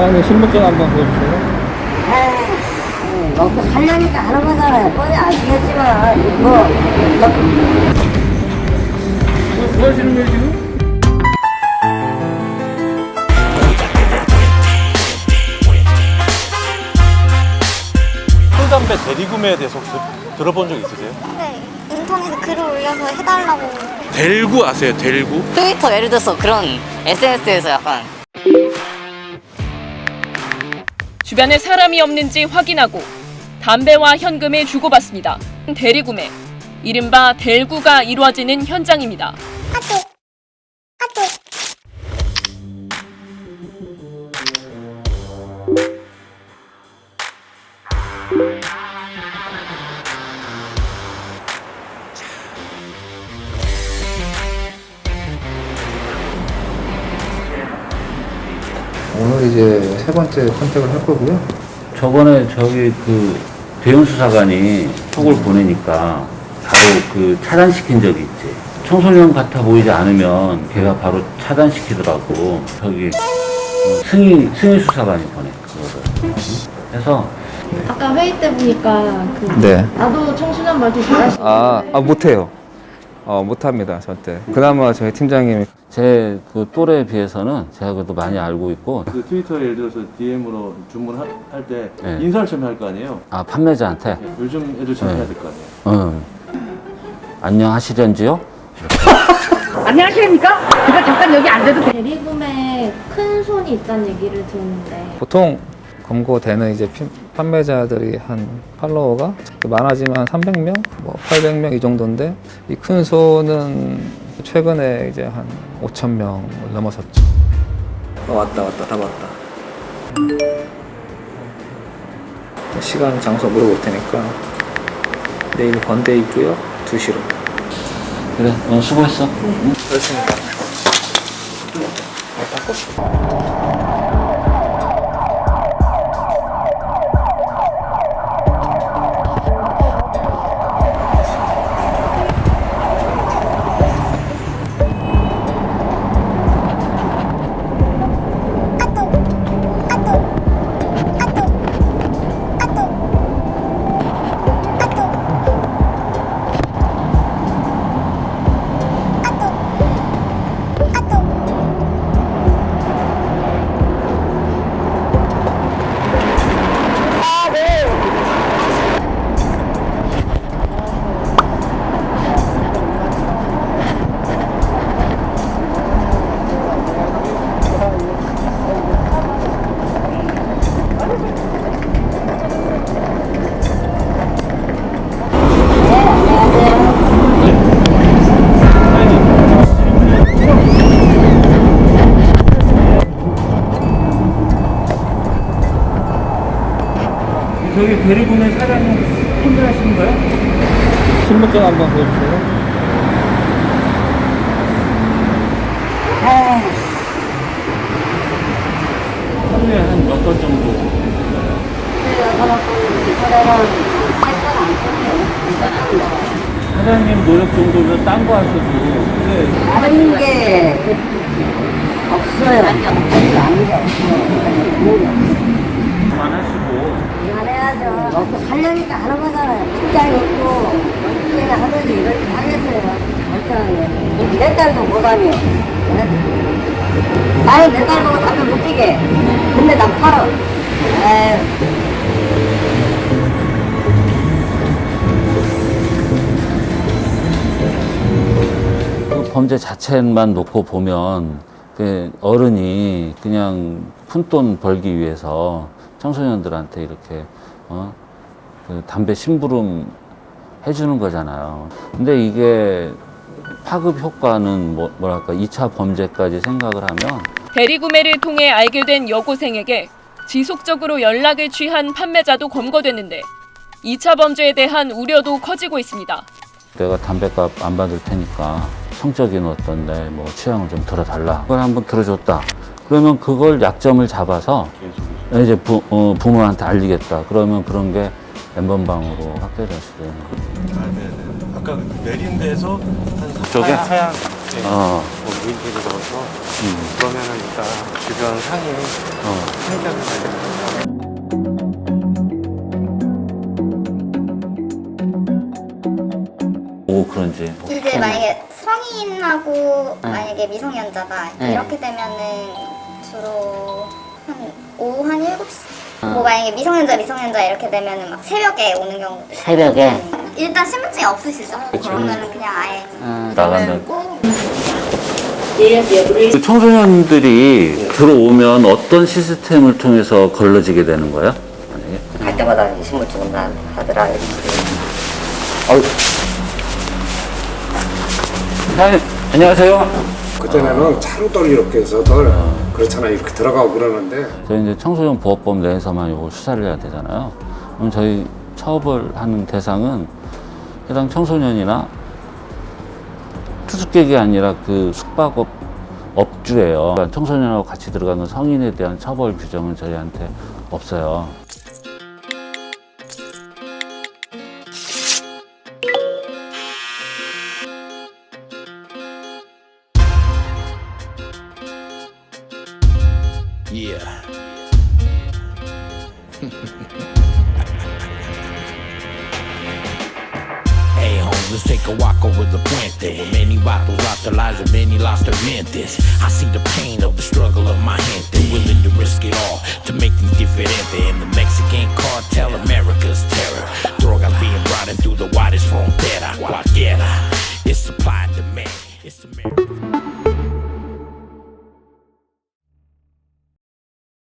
사장님 신분증 한번 보여주세요. 에이, 먹고 살려니까 하는 거잖아요. 뻔히 아시겠지만, 뭐, 뭐 하시는 거예요, 지금? 술담배 대리구매에 대해서 혹시 들어본 적 있으세요? 네, 인터넷에 글을 올려서 해달라고. 델구 아세요? 델구? 트위터 예를 들어서 그런 SNS에서 약간 주변에 사람이 없는지 확인하고 담배와 현금을 주고받습니다. 대리구매. 이른바 델구가 이루어지는 현장입니다. 하트. 오늘 이제 세 번째 컨택을 할 거고요. 저번에 저기 그 대현 수사관이 톡을 보내니까 바로 그 차단시킨 적이 있지. 청소년 같아 보이지 않으면 걔가 바로 차단시키더라고. 저기 어, 승희 승희 수사관이 보내 그거를. 그래서 아까 회의 때 보니까 그 네. 나도 청소년 말투 잘하시는데 아, 아 못해요. 어, 못합니다, 절대. 그나마 저희 팀장님이 제 그 또래에 비해서는 제가 그래도 많이 알고 있고 그 트위터에 예를 들어서 DM으로 주문할 때 네. 인사를 처음 할거 아니에요? 아 판매자한테 네, 요즘 애들 처음 네. 해야 될 거 아니에요? 어, 안녕하시련지요? 대리구매 큰 손이 있다는 얘기를 들었는데 보통 검거되는 이제 피- 판매자들이 한 팔로워가 많아지면 300명, 뭐 800명 이 정도인데 이 큰 소는 최근에 이제 한 5천 명을 넘어섰죠. 어, 왔다 왔다 다 왔다. 시간 장소 물어볼 테니까 내일 건대 있고요 2시로. 그래 어, 수고했어. 그렇습니다. 저기 대리구매 사장님 힘들하시는 거요? 신분증 한번 보여주세요. 하루에 한 몇 건 정도? 사장님 노력 정도면 딴 거 하셔도 근데 다른 게 없어요. 다른 게 없어요. 그만하시고 잘 해야죠. 먹고 살려니까 하는 거잖아요. 직장이 있고, 직장이 하든지 이렇게 하겠어요. 멀쩡하게. 몇 달도 못 하며. 네? 나는 몇달 보고 담배 못 피게. 근데 나 팔어. 에휴. 그 범죄 자체만 놓고 보면 그 어른이 그냥 푼돈 벌기 위해서 청소년들한테 이렇게 어? 그 담배 심부름 해주는 거잖아요. 근데 이게 파급 효과는 뭐, 뭐랄까 2차 범죄까지 생각을 하면 대리구매를 통해 알게 된 여고생에게 지속적으로 연락을 취한 판매자도 검거됐는데 2차 범죄에 대한 우려도 커지고 있습니다. 내가 담배값 안 받을 테니까 성적인 어떤 내 뭐 취향을 좀 들어달라. 그걸 한번 들어줬다. 그러면 그걸 약점을 잡아서 이제 부, 어, 부모한테 알리겠다. 그러면 그런 게 엠번방으로 확대될 수도 있는 거예요. 아, 네네. 아까 내린 데서 한 저게? 하얀, 하얀 네. 어, 거기 인질이 넣어서 그러면은 일단 주변 상에 어. 피해자를 발견합니다. 오 그런지 이제 만약에 성인하고 네. 만약에 미성년자가 네. 이렇게 되면은 주로 한 오후 한 7시 어. 뭐 만약에 미성년자 미성년자 이렇게 되면은 막 새벽에 오는 경우도 있고 새벽에 일단 신분증이 없으시죠? 그러면은 그냥 아예 어, 나가면 꼭그 청소년들이 들어오면 어떤 시스템을 통해서 걸러지게 되는 거예요? 만약에? 갈 때마다 신분증 난 하더라. 이렇게. 아유. 사장님, 안녕하세요. 그전에는 차로들 이렇게 해서들 그렇잖아 이렇게 들어가고 그러는데 저희 이제 청소년 보호법 내에서만 이걸 수사를 해야 되잖아요. 그럼 저희 처벌하는 대상은 해당 청소년이나 투숙객이 아니라 그 숙박업 업주예요. 그러니까 청소년하고 같이 들어가는 성인에 대한 처벌 규정은 저희한테 없어요. Let's take a walk over the puente Where many vatos lost their lives and many lost their mentes I see the pain of the struggle of my gente Willing to risk it all to make things diferente And the Mexican cartel, America's terror. Drogas being brought in through the widest frontera Cualquiera